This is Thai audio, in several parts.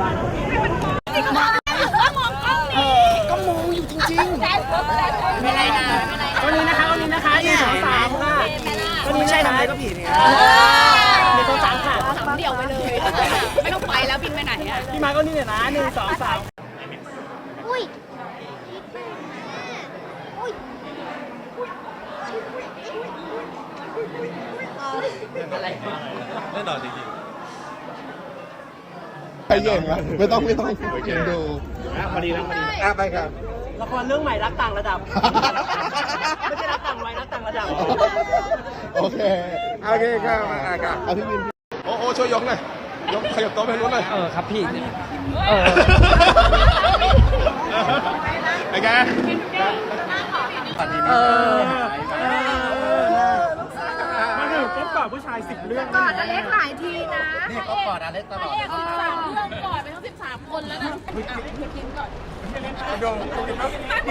บ้างเออก็มองอยู่จริงไม่ไรนะวันนี้นะคะวันนี้นะคะหนึ่งสองสามค่ะวันนี้ไม่ใช่ทำอะไรก็ผิดเนี่ยหนึ่งสองสามค่ะสามเดี่ยวไปเลย ไม่ต้องไปแล้วบินไปไหนอะพี่มาก็นี่เนี่ยนะหนึ่งสองสามอุ้ยใครเก่ง วะไม่ต้องไม่ต้องกินดูพอดีแล้วพอดีอะไปครับ ละครเรื่องใหม่รักต่างระดับ ไม่ใช่รักต่างวัยรักต่างระดับ โอเคโอเคครับอะครับเอาพี่วินโอ้โอ้ช่วยยกหน่อยยกขยับโต๊ะไปนู้นหน่อยเออครับพี่ เออไอ้แก เออ ถึงปุ๊บก่อนผู้ชายสิบเรื่องก่อนอเล็กหลายทีนะนี่ก็กอดอเล็กตลอดเอกสิบสามเรื่องก่อนไปทั้งสิบสามคนแล้วนะเดี๋ยวเล็กเดี๋ยวไ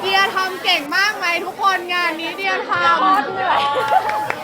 เดียทำเก่งมากไหมทุกคนงานนี้เดียทำ